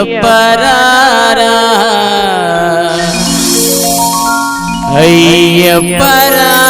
అయ్యప్పరారా. అయ్యప్పరారా.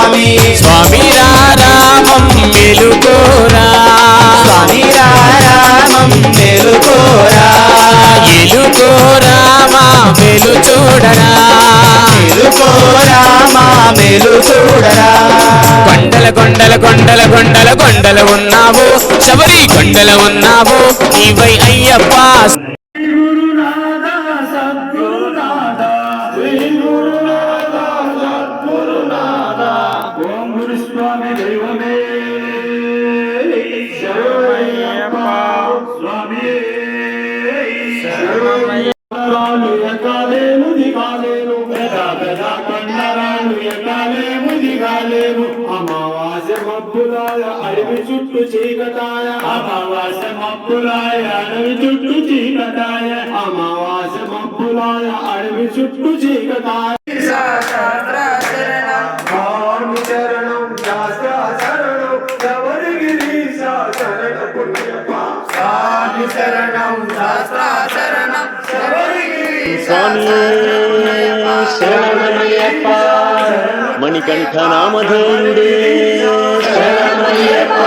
మేలు చూడరా. కొండల కొండల కొండల కొండల కొండల ఉన్నావు. శబరి కొండల ఉన్నావు. నీవై అయ్యప్ప. స్వామి పెద పెద కొండరాలు ఎక్కాలేము దిగాలేము అమావాస్య మబ్బులాయ అడవి చుట్టూ చీకటాయ అమావాస్య మబ్బులాయ అడవి చుట్టూ చీకటాయ అమావాస్య మబ్బులాయ అడవి చుట్టూ చీకటాయ స్వామి శబరిగిరీశ శరణమయ్యప్ప. మణికంఠ నామధేయుడే శరణమయ్యప్ప.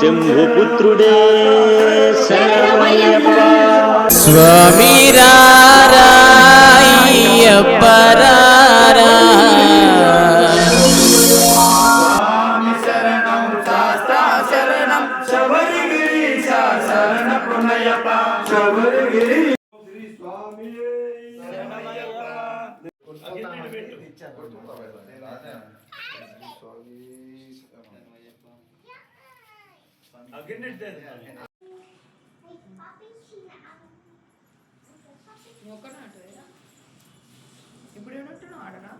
శంభుపుత్రుడే. శరణమయ్యప్ప. స్వామి రారా స్వామి శరణం. శరణం. శబరిగిరి. శ్రీ ఇప్పుడు ఏమంటున్నావు ఆడనా?